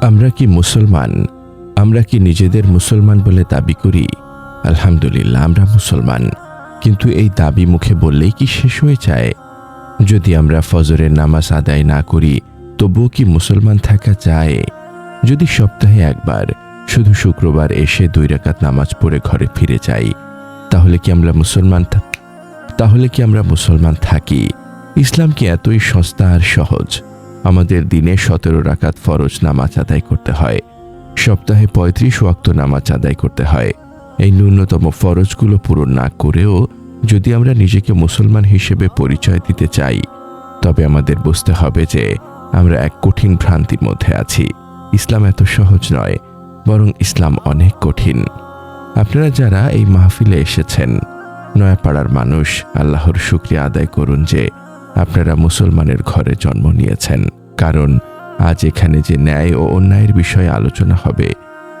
আমরা কি মুসলমান? আমরা কি নিজেদের মুসলমান বলে দাবি করি? আলহামদুলিল্লাহ, আমরা মুসলমান। কিন্তু এই দাবি মুখে বললেই কি শেষ হয়ে যায়? যদি আমরা ফজরের নামাজ আদায় না করি, তবুও কি মুসলমান থাকা যায়? যদি সপ্তাহে একবার, শুধু শুক্রবার এসে দুই রাকাত নামাজ পড়ে ঘরে ফিরে যাই, তাহলে কি আমরা মুসলমান তাহলে কি আমরা মুসলমান থাকি? ইসলাম কি এতই সস্তা আর সহজ? আমাদের দিনে সতেরো রাকাত ফরজ নামাজ আদায় করতে হয়। সপ্তাহে পঁয়ত্রিশ ওয়াক্ত নামাজ আদায় করতে হয়। এই ন্যূনতম ফরজগুলো পূরণ না করেও যদি আমরা নিজেকে মুসলমান হিসেবে পরিচয় দিতে চাই, তবে আমাদের বুঝতে হবে যে আমরা এক কঠিন ভ্রান্তির মধ্যে আছি। ইসলাম এত সহজ নয়, বরং ইসলাম অনেক কঠিন। আপনারা যারা এই মাহফিলে এসেছেন, নয়াপাড়ার মানুষ, আল্লাহর শুক্রিয়া আদায় করুন যে আপনারা মুসলমানের ঘরে জন্ম নিয়েছেন। কারণ আজ এখানে যে ন্যায় ও অন্যায়ের বিষয়ে আলোচনা হবে,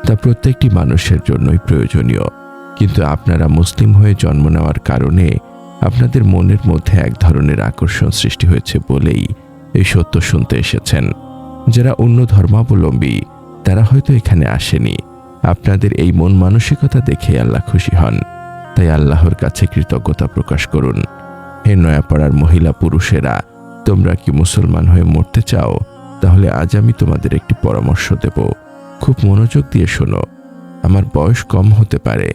তা প্রত্যেকটি মানুষের জন্যই প্রয়োজনীয়। কিন্তু আপনারা মুসলিম হয়ে জন্ম নেওয়ার কারণে আপনাদের মনের মধ্যে এক ধরনের আকর্ষণ সৃষ্টি হয়েছে বলেই এই সত্য শুনতে এসেছেন। যারা অন্য ধর্মাবলম্বী, তারা হয়তো এখানে আসেনি। আপনাদের এই মন মানসিকতা দেখে আল্লাহ খুশি হন। তাই আল্লাহর কাছে কৃতজ্ঞতা প্রকাশ করুন। হে নয়াপাড়ার মহিলা পুরুষেরা তোমরা কি মুসলমান হয়ে মরতে চাও, তাহলে আজ আমি তোমাদের একটি পরামর্শ দেব। খুব মনোযোগ দিয়ে শোনো। আমার বয়স কম হতে পারে।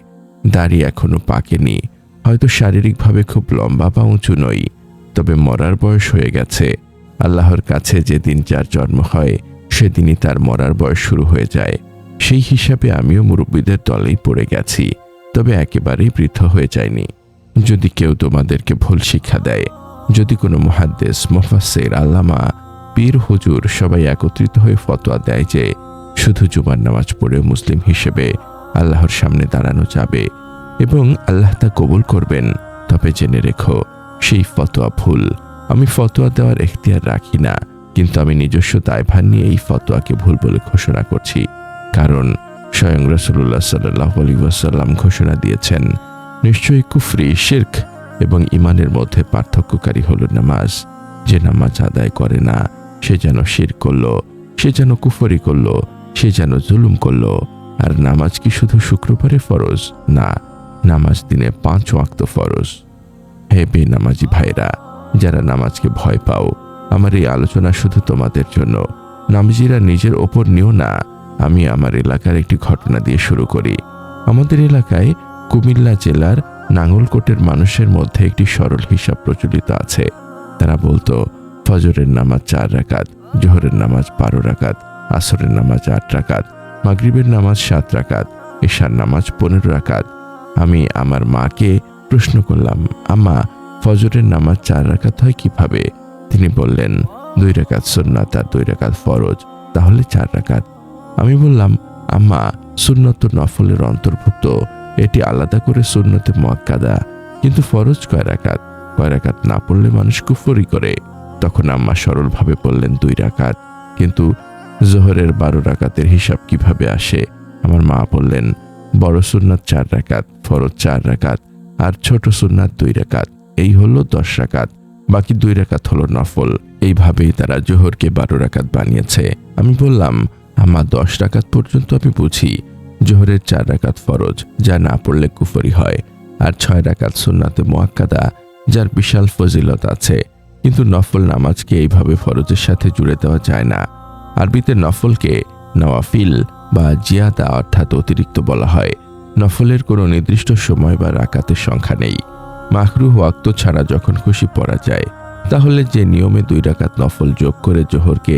দাড়ি এখনও পাকেনি। হয়তো শারীরিকভাবে খুব লম্বা বা উঁচু নই। তবে মরার বয়স হয়ে গেছে। আল্লাহর কাছে যেদিন যার জন্ম হয়, সেদিনই তার মরার বয়স শুরু হয়ে যায়। সেই হিসাবে আমিও মুরব্বীদের দলেই পড়ে গেছি। তবে একেবারেই বৃদ্ধ হয়ে যায়নি। যদি কেউ তোমাদেরকে ভুল শিক্ষা দেয় যদি কোনো মহাদ্দেশ মোফাসের আল্লামা, পীর, হুজুর সবাই একত্রিত হয়ে ফতোয়া দেয় যে শুধু জুমার নামাজ পড়ে মুসলিম হিসেবে আল্লাহর সামনে দাঁড়ানো যাবে এবং আল্লাহ তা কবুল করবেন, তবে জেনে রেখো, সেই ফতোয়া ভুল। আমি ফতোয়া দেওয়ার এখতিয়ার রাখি না, কিন্তু আমি নিজস্ব দায়ভার নিয়ে এই ফতোয়াকে ভুল বলে ঘোষণা করছি। কারণ স্বয়ং রসুল্লাহ সাল্লাহ আলী ওয়াসাল্লাম ঘোষণা দিয়েছেন, নিশ্চয়ই কুফরি, শির্ক এবং ইমানের মধ্যে পার্থক্যকারী হলো নামাজ। যে নামাজ আদায় করে না, সে যেন শির করল, সে যেন কুফরি করল, সে যেন জুলুম করল। আর নামাজ কি শুধু শুক্রবারে ফরজ? না, নামাজ দিনে পাঁচ ওয়াক্ত ফরজ। হে বেনামাজি ভাইরা, যারা নামাজকে ভয় পাও, আমার এই আলোচনা শুধু তোমাদের জন্য। নামাজিরা নিজের ওপর নিও না। আমি আমার এলাকার একটি ঘটনা দিয়ে শুরু করি। আমাদের এলাকায় কুমিল্লা জেলার নাঙ্গলকোটের মানুষের মধ্যে একটি সরল হিসাব প্রচলিত আছে। তারা বলতো, ফজরের নামাজ চার রাকাত, জোহরের নামাজ বারো রাকাত, আসরের নামাজ আট রাকাত, মাগরিবের নামাজ সাত রাকাত, এশার নামাজ পনেরো রাকাত। আমি আমার মাকে প্রশ্ন করলাম, আম্মা, ফজরের নামাজ চার রাকাত হয় কীভাবে? তিনি বললেন, দুই রাকাত সুন্নাত আর দুই রাকাত ফরজ, তাহলে চার রাকাত। আমি বললাম, আম্মা, সুন্নত নফলের অন্তর্ভুক্ত এটি আলাদা করে সুন্নতে মোয়াক্কাদা। কিন্তু ফরজ কয় রাকাত কয় রাকাত না পড়লে মানুষ কুফরি করে। তখন আম্মা সরলভাবে বললেন দুই রাকাত। কিন্তু জোহরের বারো রাকাতের হিসাব কীভাবে আসে? আমার মা বললেন বড় সুন্নাত চার রাকাত, ফরজ চার রাকাত, আর ছোট সুন্নাত দুই রাকাত। এই হলো দশ রাকাত, বাকি দুই রাকাত হলো নফল। এইভাবেই তারা জোহরকে বারো রাকাত বানিয়েছে। আমি বললাম আমার দশ রাকাত পর্যন্ত আমি বুঝি। জোহরের চার রাকাত ফরজ, যা না পড়লে কুফরি হয়, আর ছয় রাকাত সুন্নাতে মোয়াক্কাদা, যার বিশাল ফজিলত আছে। কিন্তু নফল নামাজকে এইভাবে ফরজের সাথে জুড়ে দেওয়া যায় না। আরবিতে নফলকে নওয়াফিল বা জিয়াদা অর্থাৎ অতিরিক্ত বলা হয়। নফলের কোনো নির্দিষ্ট সময় বা রাকাতের সংখ্যা নেই। মাকরু ওয়াক্ত ছাড়া যখন খুশি পড়া যায়, তাহলে যে নিয়মে দুই রাকাত নফল যোগ করে জোহরকে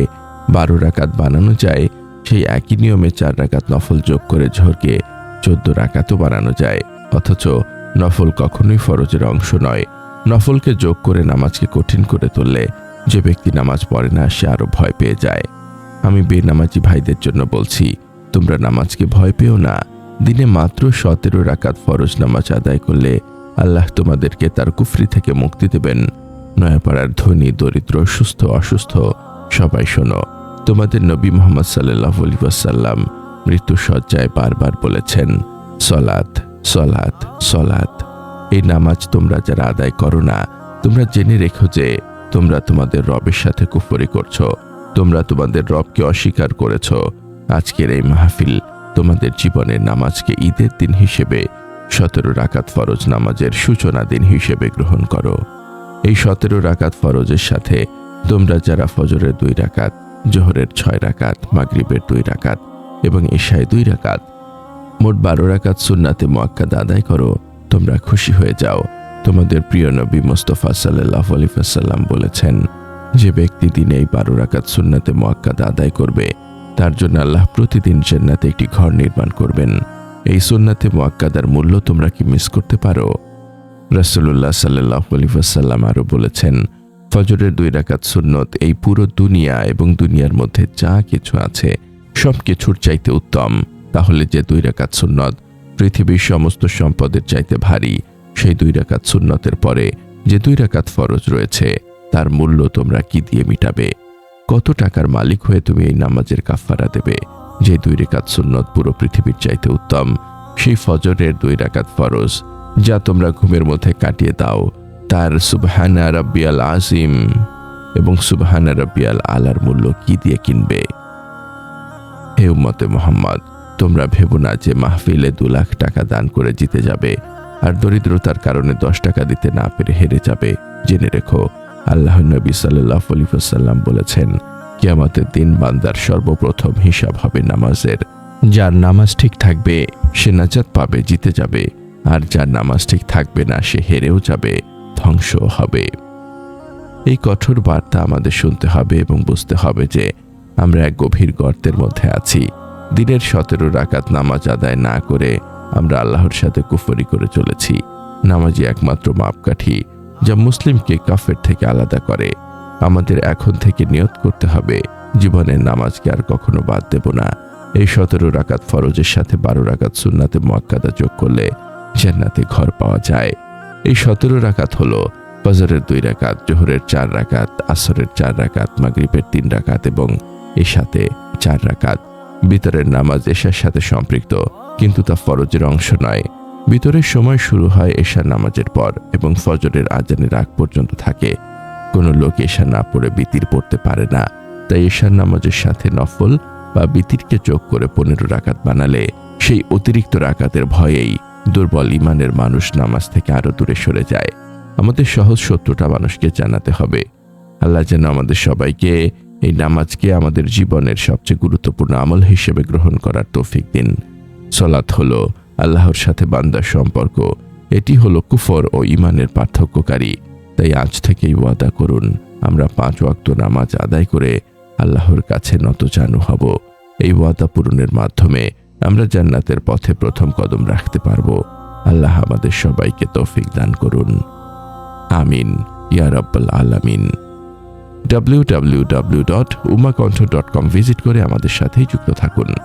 বারো রাকাত বানানো যায় সেই একই নিয়মে চার রাকাত নফল যোগ করে জোহরকে চোদ্দ রাকাতও বানানো যায়। অথচ নফল কখনোই ফরজের অংশ নয়। নফলকে যোগ করে নামাজকে কঠিন করে তুললে যে ব্যক্তি নামাজ পড়ে না, সে আরও ভয় পেয়ে যায়। আমি বেনামাজি ভাইদের জন্য বলছি, তোমরা নামাজকে ভয় পেও না। দিনে মাত্র সতেরো রাকাত ফরজ নামাজ আদায় করলে আল্লাহ তোমাদেরকে তার কুফরি থেকে মুক্তি দেবেন। নয়াপাড়ার ধনী, দরিদ্র, সুস্থ, অসুস্থ, সবাই শোনো। তোমাদের নবী মোহাম্মদ সাল্লাহ ওয়াসাল্লাম মৃত্যু সজ্জায় বারবার বলেছেন সলাত সলাত সলাত এই নামাজ তোমরা যারা আদায় করো না, তোমরা জেনে রেখো যে তোমরা তোমাদের রবের সাথে কুফরি করছ, তোমরা তোমাদের রবকে অস্বীকার করেছ। আজকের এই মাহফিল তোমাদের জীবনের নামাজকে ঈদের দিন হিসেবে, সতেরো রাকাত ফরজ নামাজের সূচনা দিন হিসেবে গ্রহণ করো। এই সতেরো রাকাত ফরজের সাথে তোমরা যারা ফজরের দুই রাকাত জোহরের ছয় রাকাত, মাগরিবের দুই রাকাত এবং ঈশায় দুই রাকাত। মোট বারো রাকাত সুন্নাতে মোয়াক্কাদ আদায় করো, তোমরা খুশি হয়ে যাও। তোমাদের প্রিয় নবী মোস্তফা সাল্লাহ আলিফাসাল্লাম বলেছেন, যে ব্যক্তি দিনে এই বারো রাকাত সুন্নাতে মোয়াক্কাদ আদায় করবে, তার জন্য আল্লাহ প্রতিদিন জান্নাতে একটি ঘর নির্মাণ করবেন। এই সুন্নাতে মোয়াক্কাদার মূল্য তোমরা কি মিস করতে পারো? রাসূলুল্লাহ সাল্লাহ আলিফাসাল্লাম আরও বলেছেন ফজরের দুই রাকাত সুন্নত, এই পুরো দুনিয়া এবং দুনিয়ার মধ্যে যা কিছু আছে, সব কিছুর চাইতে উত্তম। তাহলে যে দুই রাকাত সুন্নত পৃথিবীর সমস্ত সম্পদের চাইতে ভারী, সেই দুই রাকাত সুন্নতের পরে যে দুই রাকাত ফরজ রয়েছে, তার মূল্য তোমরা কি দিয়ে মিটাবে? কত টাকার মালিক হয়ে তুমি এই নামাজের কাফফারা দেবে? যে দুই রেখাত সুন্নত পুরো পৃথিবীর চাইতে উত্তম, সেই ফজরের দুই রাকাত ফরজ, যা তোমরা ঘুমের মধ্যে কাটিয়ে দাও। তার সুবহানা রব্বিয়াল আজিম এবং সুবহানা রব্বিয়াল আলার মূল্য কি দিয়ে কিনবে? হে উম্মতে মোহাম্মদ, তোমরা ভেবো না যে মাহফিলে দু লাখ টাকা দান করে জিতে যাবে আর দরিদ্রতার কারণে দশ টাকা দিতে না পেরে হেরে যাবে। জেনে রেখো আল্লাহ নবী সাল্লাহ আলিফাসাল্লাম বলেছেন, কিয়ামতের দিন বান্দার সর্বপ্রথম হিসাব হবে নামাজের। যার নামাজ ঠিক থাকবে, সে নাজাত পাবে, জিতে যাবে। আর যার নামাজ ঠিক থাকবে না, সে হেরেও যাবে। ধ্বংস হবে। এই কঠোর বার্তা আমাদের শুনতে হবে এবং বুঝতে হবে যে আমরা এক গভীর গর্তের মধ্যে আছি। দিনের সতেরো রাকাত নামাজ আদায় না করে আমরা আল্লাহর সাথে কুফরি করে চলেছি। নামাজি একমাত্র মাপকাঠি যা মুসলিমকে কাফের থেকে আলাদা করে। আমাদের এখন থেকে নিয়ত করতে হবে, জীবনের নামাজকে আর কখনো বাদ দেব না। এই সতেরো রাকাত ফরজের সাথে বারো রাকাত সুন্নাতে মোয়াক্কাদা যোগ করলে জান্নাতে ঘর পাওয়া যায়। এই সতেরো রাকাত হলো ফজরের দুই রাকাত, জোহরের চার রাকাত, আসরের চার রাকাত, মাগরিবের তিন রাকাত এবং এর সাথে চার রাকাত। ভিতরের নামাজ এশার সাথে সম্পৃক্ত, কিন্তু তা ফরজের অংশ নয়। ভিতরের সময় শুরু হয় এশার নামাজের পর এবং ফজরের আজানের আগ পর্যন্ত থাকে। কোনো লোক এশা না পড়ে বিতির পড়তে পারে না, তাই এশার নামাজের সাথে নফল বা বিতিরকে যোগ করে পনেরো রাকাত বানালে সেই অতিরিক্ত রাকাতের ভয়েই দুর্বল ইমানের মানুষ নামাজ থেকে আরও দূরে সরে যায়। আমাদের সহজ সত্যটা মানুষকে জানাতে হবে। আল্লাহ যেন আমাদের সবাইকে এই নামাজকে আমাদের জীবনের সবচেয়ে গুরুত্বপূর্ণ আমল হিসেবে গ্রহণ করার তৌফিক দিন। সলাৎ হলো আল্লাহর সাথে বান্দার সম্পর্ক। এটি হলো কুফর ও ইমানের পার্থক্যকারী। তাই আজ থেকেই ওয়াদা করুন, আমরা পাঁচ ওয়াক্ত নামাজ আদায় করে আল্লাহর কাছে নত নতজানু হব। এই ওয়াদা পূরণের মাধ্যমে আমরা জান্নাতের পথে প্রথম কদম রাখতে পারব। আল্লাহ আমাদের সবাইকে তৌফিক দান করুন। আমিন। ইয়া উমাকণ্ঠ ডট কম ভিজিট করে আমাদের সাথেই যুক্ত থাকুন।